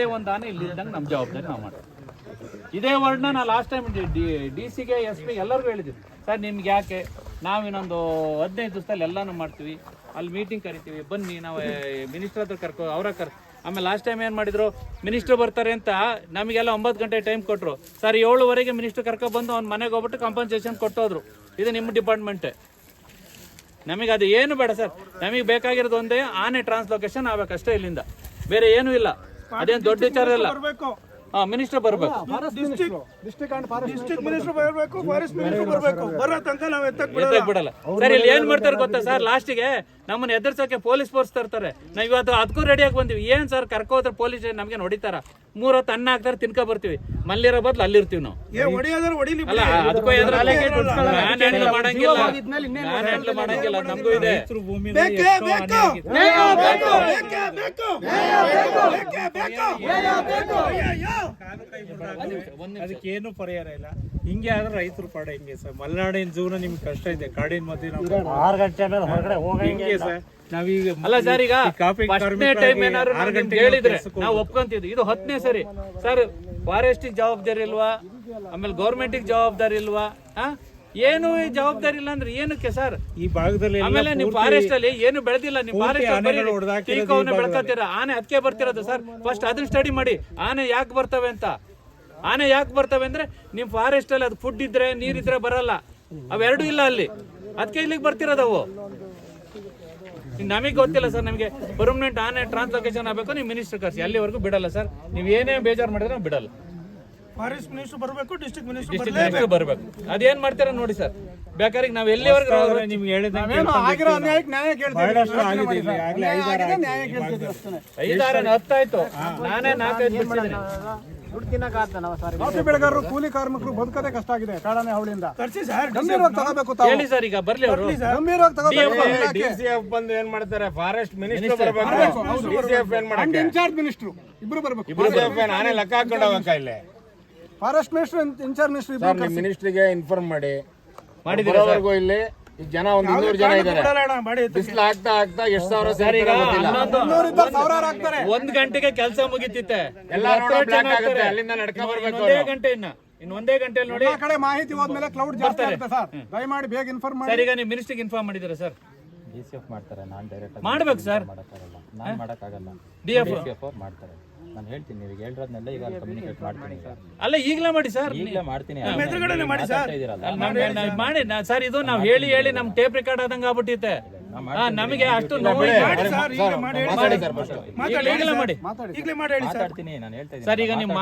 ಇದೇ ಒಂದು ಆನೆ ಇಲ್ಲಿ ಇದ್ದಂಗೆ ನಮ್ಮ ಜವಾಬ್ದಾರಿ ನಾವು ಮಾಡ್ತೀವಿ. ಇದೇ ವರ್ಡ್ನ ನಾನು ಲಾಸ್ಟ್ ಟೈಮ್ ಡಿ ಡಿ ಸಿಗೆ ಎಸ್ ಪಿ ಎಲ್ಲರಿಗೂ ಹೇಳಿದ್ದೀನಿ ಸರ್, ನಿಮ್ಗೆ ಯಾಕೆ? ನಾವು ಇನ್ನೊಂದು ಹದಿನೈದು ದಿವಸದಲ್ಲಿ ಎಲ್ಲಾನು ಮಾಡ್ತೀವಿ. ಅಲ್ಲಿ ಮೀಟಿಂಗ್ ಕರಿತೀವಿ. ಬನ್ನಿ, ನಾವು ಮಿನಿಸ್ಟರ್ ಹತ್ರ ಕರ್ಕೊ, ಅವರ ಕರ್ ಆಮೇಲೆ ಲಾಸ್ಟ್ ಟೈಮ್ ಏನು ಮಾಡಿದ್ರು? ಮಿನಿಸ್ಟರ್ ಬರ್ತಾರೆ ಅಂತ ನಮಗೆಲ್ಲ ಒಂಬತ್ತು ಗಂಟೆ ಟೈಮ್ ಕೊಟ್ಟರು ಸರ್, ಏಳುವರೆಗೆ ಮಿನಿಸ್ಟರ್ ಕರ್ಕೊ ಬಂದು ಅವ್ನು ಮನೆಗೆ ಹೋಗ್ಬಿಟ್ಟು ಕಾಂಪನ್ಸೇಷನ್ ಕೊಟ್ಟೋದ್ರು. ಇದು ನಿಮ್ಮ ಡಿಪಾರ್ಟ್ಮೆಂಟೇ ನಮಗೆ ಅದು ಏನು ಬೇಡ ಸರ್. ನಮಗೆ ಬೇಕಾಗಿರೋದು ಒಂದೇ ಆನೆ ಟ್ರಾನ್ಸ್ಲೊಕೇಶನ್ ಆಗಬೇಕಷ್ಟೇ ಇಲ್ಲಿಂದ. ಬೇರೆ ಏನೂ ಇಲ್ಲ. ಅದೇನು ದೊಡ್ಡ ವಿಚಾರ ಇಲ್ಲ ಹಾಂ ಮಿನಿಸ್ಟರ್ ಬರಬೇಕು ಡಿಸ್ಟ್ರಿಕ್ಟ್ ಮಿನಿಸ್ಟರ್ ಬರಬೇಕು ಫಾರೆಸ್ಟ್ ಮಿನಿಸ್ಟರ್ ಬರಬೇಕು ಬರೋ ತನಕ ನಾವು ಎತ್ತಕ್ ಬಿಡಲ್ಲ ಎತ್ತಕ್ ಬಿಡಲ್ಲ ಸರ್ ಇಲ್ಲಿ ಏನ್ ಮಾಡ್ತಾರೆ ಗೊತ್ತಾ ಸರ್ ಲಾಸ್ಟಿಗೆ ನಮ್ಮನ್ನ ಎದುರ್ಸಕ್ಕೆ ಪೊಲೀಸ್ ಫೋರ್ಸ್ ತರ್ತಾರೆ ನಾವ್ ಇವತ್ತು ಅದಕ್ಕೂ ರೆಡಿಯಾಗಿ ಬಂದಿವಿ ಏನ್ ಸರ್ ಕರ್ಕೋದ್ರೆ ಪೊಲೀಸ್ ನಮ್ಗೆ ಹೊಡಿತಾರ ಮೂರ್ ಹೊತ್ತು ಅನ್ನ ಹಾಕ್ತಾರೆ ತಿನ್ಕೊ ಬರ್ತೀವಿ ಮಲ್ಲಿರೋ ಬದ್ಲು ಅಲ್ಲಿರ್ತೀವಿ ನಾವು ಅಲ್ಲ ಅದಕ್ಕೂ ಎದುರು ನಾನ್ ಹ್ಯಾಂಡಲ್ ಮಾಡಂಗಿಲ್ಲ ನಾನ್ ಹ್ಯಾಂಡಲ್ ಮಾಡಂಗಿಲ್ಲ ನಮಗೂ ಇದೆ ಬೇಕೇ ಅದಕ್ಕೇನು ಪರಿಹಾರ ಇಲ್ಲ. ಹಿಂಗೆ ಆದ್ರೆ ರೈತರು ಪಾಡ ಹಿಂಗೆ ಸರ್. ಮಲೆನಾಡಿನ ಜೀವನ ನಿಮ್ಗೆ ಕಷ್ಟ ಇದೆ. ಕಾಡಿನ ಮಧ್ಯೆ ನಾವು ಆರು ಗಂಟೆ ಮೇಲೆ ಹೊರಗಡೆ ಹಿಂಗೆ ಸರ್. ನಾವೀಗ ಅಲ್ಲ ಸರ್ ಈಗ ಕಾಫಿ ಟೈಮ್ ಏನಾದ್ರು ಆರು ಗಂಟೆಗೆ ಹೇಳಿದ್ರೆ ನಾವು ಒಪ್ಕೊಂತಿದ್ವಿ ಇದು ಹತ್ತನೇ ಸರಿ. ಸರ್ ಫಾರೆಸ್ಟಿಗೆ ಜವಾಬ್ದಾರಿ ಇಲ್ವಾ? ಆಮೇಲೆ ಗೌರ್ಮೆಂಟಿಗೆ ಜವಾಬ್ದಾರಿ ಇಲ್ವಾ? ಆ? ಏನು ಈ ಜವಾಬ್ದಾರಿ ಇಲ್ಲ ಅಂದ್ರೆ ಏನಕ್ಕೆ ಸರ್? ಈ ಭಾಗದಲ್ಲಿ ಆಮೇಲೆ ನೀವು ಫಾರೆಸ್ಟ್ ಅಲ್ಲಿ ಏನು ಬೆಳೆದಿಲ್ಲ ನೀವು ಫಾರೆಸ್ಟ್ ಬೆಳ್ಕೊತೀರಾ? ಆನೆ ಅದಕ್ಕೆ ಬರ್ತಿರೋದು ಸರ್. ಫಸ್ಟ್ ಅದನ್ನ ಸ್ಟಡಿ ಮಾಡಿ. ಆನೆ ಯಾಕೆ ಬರ್ತವೆ ಅಂತ? ಆನೆ ಯಾಕೆ ಬರ್ತವೆ ಅಂದ್ರೆ ನಿಮ್ ಫಾರೆಸ್ಟ್ ಅಲ್ಲಿ ಅದು ಫುಡ್ ಇದ್ರೆ ನೀರಿದ್ರೆ ಬರಲ್ಲ. ಅವೆರಡು ಇಲ್ಲ ಅಲ್ಲಿ. ಅದಕ್ಕೆ ಇಲ್ಲಿಗೆ ಬರ್ತಿರೋದವು ಅವು. ನಮಗೆ ಗೊತ್ತಿಲ್ಲ ಸರ್ ನಮಗೆ. ಪರ್ಮನೆಂಟ್ ಆನೆ ಟ್ರಾನ್ಸ್ಲೊಕೇಶನ್ ಆಗಬೇಕು ನೀವು ಮಿನಿಸ್ಟರ್ ಕರ್ಸಿ. ಅಲ್ಲಿವರೆಗೂ ಬಿಡಲ್ಲ ಸರ್. ನೀವು ಏನೇ ಬೇಜಾರು ಮಾಡಿದ್ರೆ ಬಿಡಲ್ಲ. ಫಾರೆಸ್ಟ್ ಮಿನಿಸ್ಟರ್ ಬರಬೇಕು ಡಿಸ್ಟ್ರಿಕ್ಟ್ ಮಿನಿಸ್ಟರ್ ಬರ್ಬೇಕು. ಅದೇನ್ ಮಾಡ್ತೀರಾ ನೋಡಿ ಸರ್. ಬೇಕಾದ್ರೆ ನಾವ್ ಎಲ್ಲಿವರೆಗೂ ನಿಮ್ಗೆ ಹೇಳಿದಂಗೆ ಆಗಿರೋ ಅನ್ಯಾಯಕ್ಕೆ ನ್ಯಾಯ ಐದಾರು ಹತ್ತಾಯ್ತು ನಾನೇ ನಾಲ್ಕೈದು ಕಾಫಿ ಬೆಳೆಗಾರರು ಕೂಲಿ ಕಾರ್ಮಿಕರು ಬದುಕದೇ ಕಷ್ಟ ಆಗಿದೆ ಕಾಡಾನೆ ಸರ್ ಗಂಭೀರವಾಗಿ ತಗೋಬೇಕು ಹೇಳಿ ಸರ್ ಈಗ ಬರ್ಲಿ ಅವರು. ಗಂಭೀರವಾಗಿ ತಗೋಬೇಕು ಡಿಸಿಎಫ್ ಬಂದು ಏನ್ ಮಾಡ್ತಾರೆ? ಫಾರೆಸ್ಟ್ ಮಿನಿಸ್ಟರ್ ಬರಬೇಕು. ಡಿಸಿಎಫ್ ಏನ್ ಇನ್ಚಾರ್ಜ್ ಮಿನಿಸ್ಟ್ರು ಇಬ್ರು ಬರ್ಬೇಕು. ಆನೆ ಲೆಕ್ಕ ಹಾಕೊಂಡು ಹೋಗಕ್ಕ ಇಲ್ಲಿ. Forest minister in charge minister sir ನಿಮ್ಮ ನಿಮ್ ಮಿನಿಸ್ಟ್ರಿಗೆ ಇನ್ಫಾರ್ಮ್ ಮಾಡಿ. ಬರೋವರೆಗೂ ಇಲ್ಲಿ ಈಗ ಜನ ಒಂದು ಇನ್ನೂರು ಜನ ಇದ್ದಾರೆ ಬಿಸಿಲು ಆಗ್ತಾ ಆಗ್ತಾ ಎಷ್ಟು ಸಾವಿರ ಸರ್ ಒಂದ್ ಗಂಟೆಗೆ ಕೆಲಸ ಮುಗಿತಿತ್ತೆ. ಎಲ್ಲ ಬ್ಲಾಕ್ ಆಗುತ್ತೆ ಅಲ್ಲಿಂದ ನಡ್ಕೊ ಬರ್ಬೇಕು ಇನ್ನೊಂದೇ ಗಂಟೆ ಇನ್ನ. ಇನ್ನು ಒಂದೇ ಗಂಟೆಯಲ್ಲಿ ನೋಡಿ ಆ ಕಡೆ ಮಾಹಿತಿ ಹೋದ್ಮೇಲೆ ಕ್ಲೌಡ್ ಜಾಸ್ತಿ ಆಗುತ್ತೆ ಸರ್. ದಯಮಾಡಿ ಬೇಗ ಇನ್ಫಾರ್ಮ್ ಮಾಡಿ. ಸರ್ ಈಗ ನೀವು ಮಿನಿಸ್ಟ್ರಿಗೆ ಇನ್ಫಾರ್ಮ್ ಮಾಡಿದ್ದೀರಾ ಸರ್? ಡಿಸಿಎಫ್ ಸಿ ಎಫ್ ಮಾಡ್ತಾರೆ ನಾನು ಡೈರೆಕ್ಟ್ ಮಾಡ್ಬೇಕು ಸರ್. ಮಾಡಕ್ಕಾಗಲ್ಲ ನಾನು ಮಾಡೋಕ್ಕಾಗಲ್ಲ D F D C F ಅವ್ರು ಮಾಡ್ತಾರೆ. ನಾನು ಹೇಳ್ತೀನಿ ನೀವು ಈಗ ಹೇಳಿರೋದ್ನೆಲ್ಲ ಈಗ ಕಮ್ಯುನಿಕೇಟ್ ಮಾಡ್ತೀನಿ. ಈಗ ಅಲ್ಲ ಈಗಲೇ ಮಾಡಿ ಸರ್. ಈಗಲೇ ಮಾಡ್ತೀನಿ ಎದುರುಗಡೆನೆ ಮಾಡಿ ಸರ್. ಮಾತಾಡ್ತಾ ಇದೀರಲ್ಲ. ಮಾಡಿ ನಾ- ಸರ್ ಇದು ನಾವ್ ಹೇಳಿ ಹೇಳಿ ನಮ್ಮ ಟೇಪ್ ರೆಕಾರ್ಡ್ ಆದಂಗ ಆಗ್ಬಿಟ್ಟಿತ್ತೆ. ಹಾ, ನಮಗೆ ಅಷ್ಟು ನೋವು ಇದೆ. ಮಾಡಿ ಸರ್ ಈಗಲೇ ಮಾಡಿ ಹೇಳಿ ಮಾತಾಡಿ ಸರ್ first. ಈಗಲೇ- ಈಗಲೇ ಮಾಡಿ. ಈಗಲೇ ಮಾಡಿ ಹೇಳಿ ಸರ್. ಮಾತಾಡ್ತೀನಿ ನಾನು ಹೇಳ್ತಾ ಇದ್ದೀನಿ ಸರ್ ಈಗ ನೀವು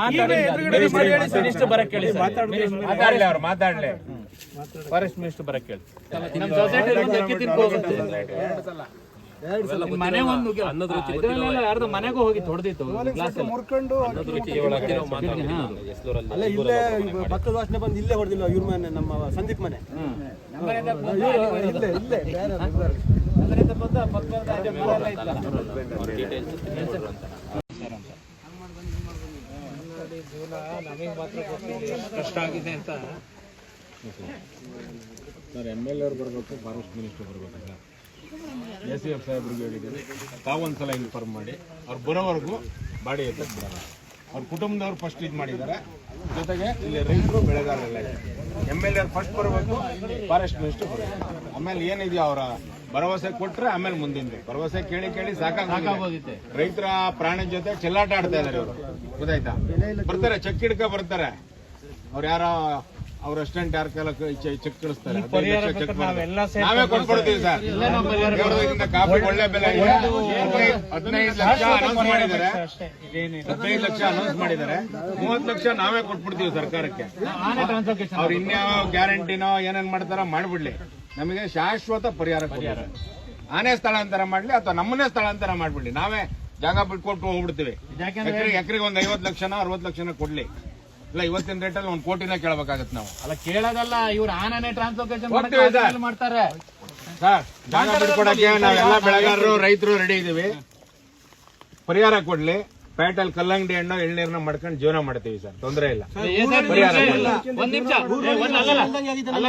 ಎದುರುಗಡೆ ಮಾಡಿ ಹೇಳಿ ಸರ್. ಮಿನಿಸ್ಟರ್ ಬರಕ್ ಕೇಳಿ ಮಾತಾಡ್ಲಿ ಅವ್ರು ಮಾತಾಡಲಿ. ಫಾರೆಸ್ಟ್ ಮಿನಿಸ್ಟರ್ ಬರಕ್ ಕೇಳಿ. ನಮ್ಮ ಸೊಸೈಟಿ ಒಂದು ಮನೆ ಒಂದು ಇದ್ರಲ್ಲೆಲ್ಲ ಯಾರ್ದೋ ಮನೆಗೂ ಹೋಗಿ ಎಲ್ಲ ಮುರ್ಕೊಂಡು ಅಲ್ಲ ಇಲ್ಲೇ ಭತ್ತದ ವಾಸನೆ ಬಂದು ಇಲ್ಲೇ ಹೊಡೆದಿಲ್ಲ ಇವ್ರ ಮನೆ ನಮ್ಮ ಸಂದೀಪ್ ಮನೆ. ಇಲ್ಲೇ ಇಲ್ಲೇ ಕಷ್ಟ ಆಗಿದೆ ಅಂತ. ಸರ್ ಎಂ ಎಲ್ ಅವ್ರು ಬರಬೇಕು ಫಾರೆಸ್ಟ್ ಮಿನಿಸ್ಟರ್ ಬರಬೇಕು ಸರ್ ಎ ಸಿ ಎಫ್ ಸಾಹೇಬ್ರಿಗೆ ಹೇಳಿದ್ದೀನಿ ತಾವೊಂದ್ಸಲ ಇನ್ಫಾರ್ಮ್ ಮಾಡಿ. ಅವ್ರು ಬರೋವರೆಗೂ ಬಾಡಿ ಎತ್ತಕ್ಕೆ ಅವ್ರ ಕುಟುಂಬದವ್ರು ಫಸ್ಟ್ ಇದು ಮಾಡಿದ್ದಾರೆ ಜೊತೆಗೆ ಇಲ್ಲಿ ರೈತರು ಬೆಳೆಗಾರರೆಲ್ಲ ಎಂ ಎಲ್ ಎ ಫಸ್ಟ್ ಬರಬೇಕು ಫಾರೆಸ್ಟ್ ಮಿನಿಸ್ಟರ್ ಬರಬೇಕು. ಆಮೇಲೆ ಏನಿದೆಯೋ ಅವರ ಭರವಸೆ ಕೊಟ್ಟರೆ ಆಮೇಲೆ ಮುಂದಿನ ಭರವಸೆ ಕೇಳಿ ಕೇಳಿ ಸಾಕಾಗುತ್ತೆ ರೈತರ ಪ್ರಾಣಿ ಜೊತೆ ಚೆಲ್ಲಾಟ ಆಡ್ತಾ ಇದಾರೆ ಇವರು. ಗೊತ್ತಾಯ್ತಾ? ಬರ್ತಾರೆ ಚೆಕ್ ಹಿಡ್ಕ ಬರ್ತಾರೆ. ಅವ್ರು ಯಾರೋ ಅವ್ರ ಅಸ್ಟೆಂಟ್ ಯಾರ ಕಾಲ ಚೆಕ್ ಕಳಿಸ್ತಾರೆ. ನಾವೇ ಕೊಟ್ಬಿಡ್ತೀವಿ ಸರ್. ಕಾಫಿ ಒಳ್ಳೆ ಬೆಲೆ ಹದಿನೈದು ಲಕ್ಷ ಅನೌನ್ಸ್ ಮಾಡಿದ್ದಾರೆ. ಹದಿನೈದು ಲಕ್ಷ ಅನೌನ್ಸ್ ಮಾಡಿದ್ದಾರೆ. ಮೂವತ್ತು ಲಕ್ಷ ನಾವೇ ಕೊಟ್ಬಿಡ್ತೀವಿ ಸರ್ಕಾರಕ್ಕೆ. ಅವ್ರ ಇನ್ಯಾವ ಗ್ಯಾರಂಟಿನೋ ಏನೇನ್ ಮಾಡ್ತಾರ ಮಾಡ್ಬಿಡ್ಲಿ. ನಮಗೆ ಶಾಶ್ವತ ಪರಿಹಾರ ಪರಿಹಾರ. ಆನೆ ಸ್ಥಳಾಂತರ ಮಾಡ್ಲಿ ಅಥವಾ ನಮ್ಮನ್ನೇ ಸ್ಥಳಾಂತರ ಮಾಡ್ಬಿಡ್ಲಿ. ನಾವೇ ಜಾಗ ಬಿಟ್ಕೊಟ್ಟು ಹೋಗ್ಬಿಡ್ತೀವಿ. ಎಕರೆಗೆ ಎಕರೆಗೆ ಒಂದ್ ಐವತ್ತು ಲಕ್ಷನ ಅರವತ್ತು ಲಕ್ಷನ ಕೊಡ್ಲಿ. ಇಲ್ಲ ಇವತ್ತಿನ ರೇಟಲ್ಲಿ ಒಂದ್ ಕೋಟಿನ ಕೇಳಬೇಕಾಗತ್ತೆ ನಾವು. ಅಲ್ಲ ಕೇಳೋದಲ್ಲ ಇವ್ರು ಆನನೆ ಟ್ರಾನ್ಸ್ಲೋಕೇಶನ್. ಮಾಡ್ತಾರೆ ಸರ್. ಜಾಗ ನಾವೆಲ್ಲ ಬೆಳೆಗಾರರು ರೈತರು ರೆಡಿ ಇದೀವಿ. ಪರಿಹಾರ ಕೊಡ್ಲಿ. ಪೇಟಲ್ ಕಲ್ಲಂಗಡಿ ಹಣ್ಣು ಎಳ್ನೀರ್ನ ಮಾಡ್ಕೊಂಡು ಜೀವನ ಮಾಡ್ತೀವಿ ಸರ್. ತೊಂದರೆ ಇಲ್ಲ. ಅಲ್ಲ.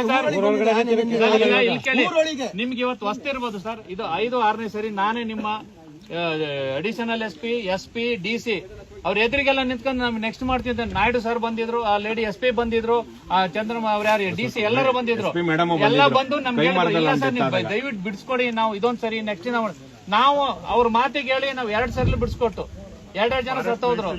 ನಿಮ್ಗೆ ಇವತ್ತು ಹೊಸ್ತಿರ್ಬೋದು ಸರ್. ಇದು ಐದು ಆರನೇ ಸರಿ ನಾನೇ ನಿಮ್ಮ additional S P S P D C ಅವ್ರ ಎದುರಿಗೆಲ್ಲ ನಿಂತ್ಕೊಂಡು ನಮ್ಗೆ ನೆಕ್ಸ್ಟ್ ಮಾಡ್ತಿದ್ದೆ ನಾಯ್ಡು ಸರ್ ಬಂದಿದ್ರು ಆ ಲೇಡಿ ಎಸ್ ಪಿ ಬಂದಿದ್ರು ಆ ಚಂದ್ರಮ್ಮ ಅವ್ರ ಯಾರು ಡಿ ಸಿ ಎಲ್ಲರೂ ಬಂದಿದ್ರು. ಎಲ್ಲ ಬಂದು ನಮ್ಗೆ ಇಲ್ಲ ಸರ್ ನಿಮ್ ದಯವಿಟ್ಟು ಬಿಡಿಸ್ಕೊಡಿ ನಾವು ಇದೊಂದ್ ಸರಿ ನೆಕ್ಸ್ಟ್ ನಾವು ನಾವು ಅವ್ರ ಮಾತಿಗೆ ಹೇಳಿ ನಾವು ಎರಡ್ ಸರಿ ಬಿಡಿಸ್ಕೊಟ್ಟು. ಎರಡೆರಡು ಜನ ಸತ್ತ ಹೋದ್ರು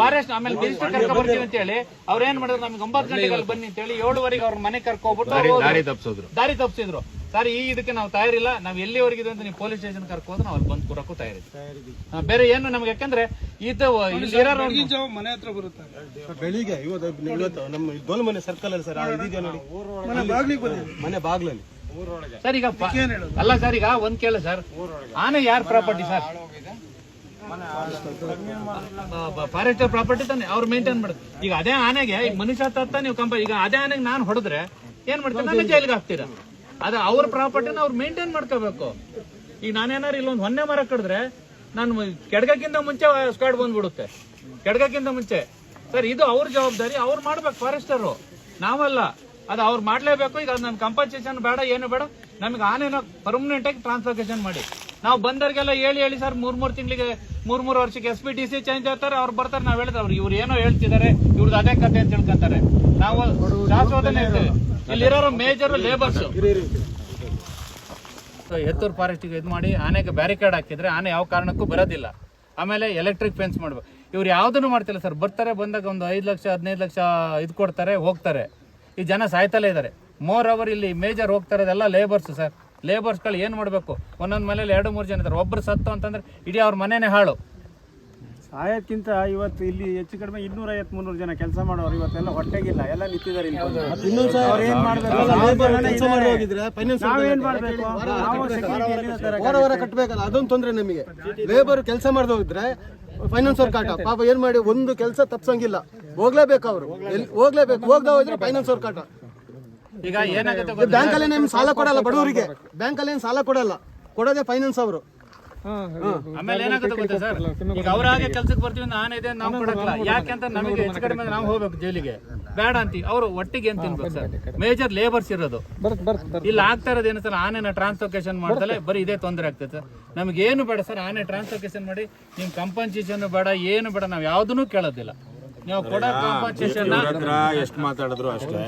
ಫಾರೆಸ್ಟ್ ಆಮೇಲೆ ಮಿನಿಸ್ಟರ್ ಕರ್ಕೊ ಬರ್ತೀವಿ ಅಂತ ಹೇಳಿ ಅವ್ರ ಏನ್ ಮಾಡಿದ್ರು? ನಮ್ಗೆ ಒಂಬತ್ತು ಗಂಟೆಗೆ ಅಲ್ಲಿ ಬನ್ನಿ ಅಂತ ಹೇಳಿ ಏಳುವರೆಗೆ ಅವ್ರ ಮನೆ ಕರ್ಕೊಬಿಟ್ಟು ದಾರಿ ತಪ್ಸಿದ್ರು. ದಾರಿ ತಪ್ಪಿಸಿದ್ರು ಸರ್ ಈ ಇದಕ್ಕೆ ನಾವು ತಯಾರಿಲ್ಲ. ನಾವು ಎಲ್ಲಿವರೆಗಿದೆ ಅಂತ ನೀವು ಪೊಲೀಸ್ ಸ್ಟೇಷನ್ ಕರ್ಕೋದ್ರೆ ನಾವು ಅಲ್ಲಿ ಬಂದು ಕೂರಕ್ಕೂ ತಯಾರಿದ್ವಿ ಬೇರೆ ಏನು ನಮ್ಗೆ ಯಾಕಂದ್ರೆ ಇದು ಮನೆ ಹತ್ರ ಬರುತ್ತೆ? ಬೆಳಿಗ್ಗೆ ಇವತ್ತು ಇವತ್ತು ನಮ್ಮ ದೋಲ್ ಮನೆ ಸರ್ಕಲ್ ಅಲ್ಲಿ ಸರ್ ಇದೆಯಾ ನೋಡಿ? ಮನೆ ಬಾಗ್ಲಲ್ಲಿ. ಸರ್ ಈಗ ಅಲ್ಲ ಸರ್ ಈಗ ಒಂದ್ ಕೇಳ ಸರ್. ಆನೆ ಯಾರ ಪ್ರಾಪರ್ಟಿ ಸರ್? ಫಾರೆಸ್ಟರ್ ಪ್ರಾಪರ್ಟಿ ತಾನೆ ಅವ್ರು ಮೇಂಟೈನ್ ಮಾಡುದು ಈಗ ಅದೇ ಆನೆಗೆ ಈಗ ಮನುಷ್ಯ ತತ್ತ ನೀವು ಕಂಪ ಈಗ ಅದೇ ಆನೆಗೆ ನಾನು ಹೊಡೆದ್ರೆ ಏನ್ ಮಾಡ್ತೀನಿ ನನ್ನ ಜೈಲಿಗೆ ಹಾಕ್ತೀರಾ? ಅದ ಅವ್ರ ಪ್ರಾಪರ್ಟಿನ ಅವ್ರು ಮೇಂಟೈನ್ ಮಾಡ್ಕೋಬೇಕು. ಈಗ ನಾನೇನಾರು ಇಲ್ಲೊಂದು ಹೊನ್ನೆ ಮರ ಕಡಿದ್ರೆ ನಾನು ಕೆಡ್ಗಕ್ಕಿಂತ ಮುಂಚೆ ಸ್ಕ್ವಾಡ್ ಬಂದ್ಬಿಡುತ್ತೆ. ಕೆಡ್ಗಕ್ಕಿಂತ ಮುಂಚೆ. ಸರ್ ಇದು ಅವ್ರ ಜವಾಬ್ದಾರಿ ಅವ್ರು ಮಾಡ್ಬೇಕು ಫಾರೆಸ್ಟರು. ನಾವಲ್ಲ. ಅದು ಅವ್ರು ಮಾಡ್ಲೇಬೇಕು. ಈಗ ಅದು ನಮ್ ಕಂಪನ್ಸೇಷನ್ ಬೇಡ ಏನು ಬೇಡ. ನಮ್ಗೆ ಆನೆನ ಪರ್ಮನೆಂಟ್ ಆಗಿ ಟ್ರಾನ್ಸ್ಫರ್ಕೇಶನ್ ಮಾಡಿ. ನಾವು ಬಂದವರಿಗೆಲ್ಲ ಹೇಳಿ ಹೇಳಿ ಸರ್ ಮೂರ್ ಮೂರ್ ತಿಂಗಳಿಗೆ ಮೂರ್ ಮೂರು ವರ್ಷಕ್ಕೆ S P D C change ಆಗ್ತಾರೆ ಅವ್ರು ಬರ್ತಾರೆ ನಾವ್ ಹೇಳಿದ್ರೆ ಅವ್ರು ಇವ್ರು ಏನೋ ಹೇಳ್ತಿದ್ದಾರೆ ಇವ್ರದ್ದು ಅದೇ ಕತೆ ಅಂತ ತಿಳ್ಕೊಂತಾರೆ. ನಾವು ಶಾಶ್ವತನೇ ಇರ್ತೇವೆ. ಇಲ್ಲಿರೋರು ಮೇಜರ್ ಲೇಬರ್ಸ್ ಎತ್ತೂರು ಫಾರೆಸ್ಟಿಗೆ ಇದು ಮಾಡಿ ಆನೆಗೆ ಬ್ಯಾರಿಕೇಡ್ ಹಾಕಿದ್ರೆ ಆನೆ ಯಾವ ಕಾರಣಕ್ಕೂ ಬರೋದಿಲ್ಲ. ಆಮೇಲೆ ಎಲೆಕ್ಟ್ರಿಕ್ ಫೆನ್ಸ್ ಮಾಡ್ಬೇಕು. ಇವ್ರು ಯಾವುದನ್ನು ಮಾಡ್ತಿಲ್ಲ ಸರ್ ಬರ್ತಾರೆ ಬಂದಾಗ ಒಂದು ಐದು ಲಕ್ಷ ಹದಿನೈದು ಲಕ್ಷ ಇದು ಕೊಡ್ತಾರೆ ಹೋಗ್ತಾರೆ. ಈ ಜನ ಸಾಯ್ತಲೇ ಇದ್ದಾರೆ. ಮೋರ್ ಅವರ್ ಇಲ್ಲಿ ಮೇಜರ್ ಹೋಗ್ತಾರೆ ಲೇಬರ್ಸ್ ಸರ್. ಲೇಬರ್ಸ್ಗಳು ಏನು ಮಾಡಬೇಕು? ಒಂದೊಂದು ಮನೇಲಿ ಎರಡು ಮೂರು ಜನ ಇದ್ದಾರೆ. ಒಬ್ಬರು ಸತ್ತು ಅಂತಂದ್ರೆ ಇಡೀ ಅವ್ರ ಮನೆನೇ ಹಾಳು. ಸಾಯಕ್ಕಿಂತ ಇವತ್ತು ಇಲ್ಲಿ ಹೆಚ್ಚು ಕಡಿಮೆ ಇನ್ನೂರ ಐವತ್ ಮುನ್ನೂರು ಜನ ಕೆಲಸ ಮಾಡೋರು ಇವತ್ತೆಲ್ಲ ಹೊಟ್ಟೆಗಿಲ್ಲ. ಎಲ್ಲ ನಿಂತಿದ್ದಾರೆ ಇಲ್ಲಿ. ಬಂದು. ಅವ್ರು ಏನ್ ಮಾಡ್ಬೇಕು? ಲೇಬರ್ ಕೆಲಸ ಮಾಡಿ ಹೋಗಿದ್ರೆ ಫೈನಾನ್ಸ್ ನಾವೇನ್ ಮಾಡ್ಬೇಕು? ನಾವು security ಎಲ್ಲಿಂದ ತರಕ್ಕೆ ವಾರ ವಾರ ಕಟ್ಟಬೇಕಲ್ಲ ಅದೊಂದು ತೊಂದರೆ ನಮಗೆ. ಲೇಬರ್ ಕೆಲಸ ಮಾಡ್ದು ಹೋಗಿದ್ರೆ ಫೈನಾನ್ಸ್ ಅವ್ರ ಕಾಟ. ಪಾಪ ಏನ್ ಮಾಡಿ ಒಂದು ಕೆಲಸ ತಪ್ಸಂಗಿಲ್ಲ. ಹೋಗ್ಲೇಬೇಕು ಅವರು. ಹೋಗ್ಲೇಬೇಕು. ಹೋಗ್ದ ಹೋದ್ರೆ ಫೈನಾನ್ಸ್ ಅವ್ರ ಕಾಟ. ಈಗ ಏನಾಗುತ್ತೆ ಗೊತ್ತಾ? ಬ್ಯಾಂಕ್ ಅಲ್ಲಿ ನಿಮ್ ಸಾಲ ಕೊಡಲ್ಲ ಬಡವರಿಗೆ. ಬ್ಯಾಂಕ್ ಅಲ್ಲಿ ಏನ್ ಸಾಲ ಕೊಡಲ್ಲ. ಕೊಡೋದೇ ಫೈನಾನ್ಸ್ ಅವರು. ಆಮೇಲೆ ಏನಾಗುತ್ತೆ ಗೊತ್ತಾ ಸರ್? ಈಗ ಅವ್ರಾಗೆ ಕೆಲ್ಸಕ್ಕೆ ಬರ್ತೀವಿ ನಾನು ಇದೆ ನಾವು ಕೊಡಕ್ಲ ಯಾಕೆಂತ ನಮಗೆ ಹೆಚ್ಚು ಕಡಿಮೆ ನಾವು ಹೋಗ್ಬೇಕು ಜೈಲಿಗೆ. ಬೇಡ ಅಂತೀವಿ ಅವರು ಒಟ್ಟಿಗೆ ಏನ್ ತಿನ್ಬೇಕು ಸರ್? ಮೇಜರ್ ಲೇಬರ್ಸ್ ಇರೋದು. ಇಲ್ಲಿ ಆಗ್ತಾ ಇರೋದು ಏನು ಸರ್? ಆನೆನ ಟ್ರಾನ್ಸ್ಲೊಕೇಶನ್ ಮಾಡ್ದಲೆ ಬರೀ ಇದೇ ತೊಂದರೆ ಆಗ್ತದೆ ಸರ್ ನಮ್ಗೆ ಏನು ಬೇಡ ಸರ್ ಆನೆ ಟ್ರಾನ್ಸ್ಲೊಕೇಶನ್ ಮಾಡಿ ನಿಮ್ ಕಂಪನ್ಸೇಷನ್ ಬೇಡ ಏನು ಬೇಡ ನಾವು ಯಾವ್ದನ್ನೂ ಕೇಳೋದಿಲ್ಲ. ಎಷ್ಟು ಮಾತಾಡಿದ್ರು ಅಷ್ಟೇ.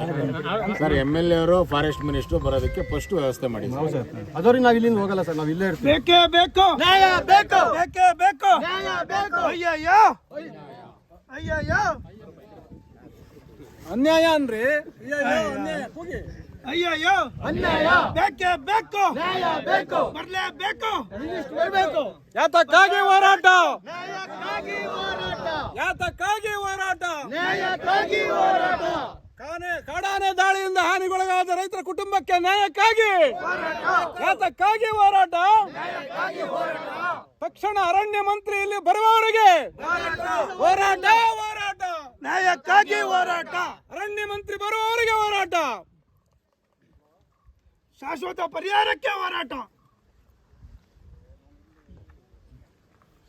ಸರ್ ಎಂ ಎಲ್ ಎ ಅವರು ಫಾರೆಸ್ಟ್ ಮಿನಿಸ್ಟರ್ ಬರೋದಕ್ಕೆ ಫಸ್ಟ್ ವ್ಯವಸ್ಥೆ ಮಾಡಿ ಅದವ್ರಿಗೆ ನಾವ್ ಇಲ್ಲಿಂದ ಹೋಗಲ್ಲ ಸರ್ ನಾವ್ ಇಲ್ಲೇ ಇರ್ತೀವಿ. ಬೇಕೇ ಬೇಕು. ನ್ಯಾಯ ಬೇಕು. ಬೇಕೇ ಬೇಕು. ನ್ಯಾಯ ಬೇಕು. ಅಯ್ಯಯ್ಯೋ. ಅಯ್ಯಯ್ಯೋ. ಅನ್ಯಾಯ ಅನ್ರಿ ಅಯ್ಯಯ್ಯೋ! ಅನ್ಯಾಯ! ಬೇಕೇ ಬೇಕು! ನ್ಯಾಯ ಬೇಕು! ಬರಲೇಬೇಕು! ಬರ್ಬೇಕು! ಯಾತಕ್ಕಾಗಿ ಹೋರಾಟ? ನ್ಯಾಯಕ್ಕಾಗಿ ಹೋರಾಟ! ಯಾತಕ್ಕಾಗಿ ಹೋರಾಟ? ನ್ಯಾಯಕ್ಕಾಗಿ ಹೋರಾಟ! ಕಾನೆ ಕಾಡಾನೆ ದಾಳಿಯಿಂದ ಹಾನಿಗೊಳಗಾದ ರೈತರ ಕುಟುಂಬಕ್ಕೆ ನ್ಯಾಯಕ್ಕಾಗಿ? ಯಾತಕ್ಕಾಗಿ ಹೋರಾಟ! ತಕ್ಷಣ ಅರಣ್ಯ ಮಂತ್ರಿ ಇಲ್ಲಿ ಬರುವವರೆಗೆ ಹೋರಾಟ ಹೋರಾಟ! ನ್ಯಾಯಕ್ಕಾಗಿ ಹೋರಾಟ! ಅರಣ್ಯ ಮಂತ್ರಿ ಬರುವವರಿಗೆ ಹೋರಾಟ! ಶಾಶ್ವತ ಪರಿಹಾರಕ್ಕೆ ಹೋರಾಟ.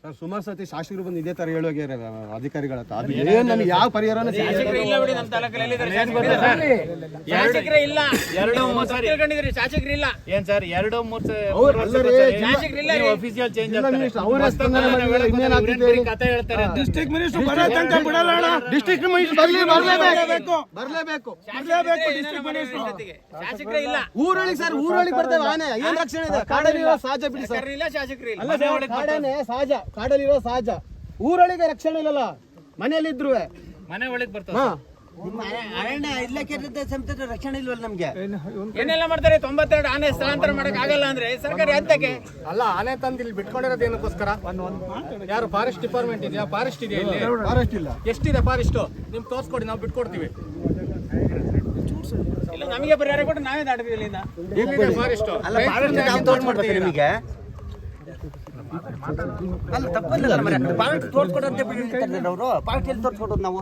ಸರ್ ಸುಮಾರು ಸತಿ ಶಾಸಕರು ಬಂದು ಇದೇ ತರ ಹೇಳೋಗ್ಯಾರ ಅಧಿಕಾರಿಗಳ ಹತ್ರ. ಅದು ಏನ್ ನಮ್ಗೆ ಯಾವ ಪರಿಹಾರ. ಶಾಸಕರೇ ಇಲ್ಲ ಎರಡು ಮೂರು ಸಾರಿ. ಶಾಸಕರಿಲ್ಲ ಏನ್ ಸರ್ ಎರಡು ಮೂರು ಚೇಂಜ್ ಹೇಳ್ತಾರೆ ಡಿಸ್ಟ್ರಿಕ್ಟ್ ಮಿನಿಸ್ಟರ್ ಬರೋ ತನಕ ಬಿಡಲ್ಲ ಅಣ್ಣ. ಡಿಸ್ಟ್ರಿಕ್ಟ್ ಮಿನಿಸ್ಟರ್ ಬರ್ಲಿ ಬರ್ಲೇಬೇಕು ಬರ್ಲೇಬೇಕು ಬರ್ಲೇಬೇಕು ಡಿಸ್ಟ್ರಿಕ್ಟ್ ಮಿನಿಸ್ಟರ್ ಶಾಸಕರೇ ಇಲ್ಲ ಊರೊಳಗೆ ಸರ್ ಊರೊಳಗೆ ಬರ್ತೇವೆ ಆನೆ. ಏನ್ ರಕ್ಷಣೆ ಇದೆ? ಕಾಡಲ್ಲಿರೋ ಸಹಜ ಬಿಡಿ ಸರ್. ಇಲ್ಲ ಶಾಸಕರು ಇಲ್ಲ. ಸಹಜ ಕಾಡಲ್ಲಿರೋ ಸಹಜ. ಊರೊಳಗೆ ರಕ್ಷಣೆ ಇಲ್ಲಲ್ಲ ಮನೆಯಲ್ಲಿ ಇದ್ರು ಮನೆ ಒಳಗೆ ಬರ್ತದೆ ಹಾ. ಅರಣ್ಯ ಇಲಾಖೆ ಸಮಿತಿ ರಕ್ಷಣೆ ಇಲ್ವಲ್ಲ ನಮ್ಗೆ? ಏನೆಲ್ಲ ಮಾಡ್ತಾರೆ? ತೊಂಬತ್ತೆರಡು ಆನೆ ಸ್ಥಳಾಂತರ ಮಾಡಕ್ ಆಗಲ್ಲ ಅಂದ್ರೆ ಸರ್ಕಾರ ಎಂತಕ್ಕೆ ಅಲ್ಲ ಆನೆ ತಂದು ಇಲ್ಲಿ ಬಿಟ್ಕೊಂಡಿರೋದು ಏನಕ್ಕೋಸ್ಕರ? ಯಾರು ಫಾರೆಸ್ಟ್ ಡಿಪಾರ್ಟ್ಮೆಂಟ್ ಇದೆಯಾ? ಫಾರೆಸ್ಟ್ ಇದೆಯಾ ಇಲ್ಲಿ? ಫಾರೆಸ್ಟ್ ಇಲ್ಲ. ಎಷ್ಟಿದೆ ಫಾರೆಸ್ಟ್ ನಿಮ್ಗೆ ತೋರಿಸ್ಕೊಡಿ ನಾವು ಬಿಟ್ಕೊಡ್ತೀವಿ. ಇಲ್ಲ ನಮಗೆ ಪರಿಹಾರ ಕೊಟ್ಟು ನಾವೇ ದಾಟಿದ್ವಿ ಇಲ್ಲಿಂದ. ಫಾರೆಸ್ಟ್ ಅಲ್ಲ ಫಾರೆಸ್ಟ್ ನಾವು ತೋರಿಸ್ಕೊಡ್ತೀವಿ ನಿಮಗೆ? ಅಲ್ಲ ತಪ್ಪಲ್ಲ ಪಾರ್ಟ್ ತೋರಿಸ್ಕೊಡಂತೆ ಬಿಟ್ಟಿರ್ತಾರೆ ಅವರು. ಪಾರ್ಟಿಯಲ್ಲಿ ತೋರಿಸ್ಕೊಡೋದು ನಾವು?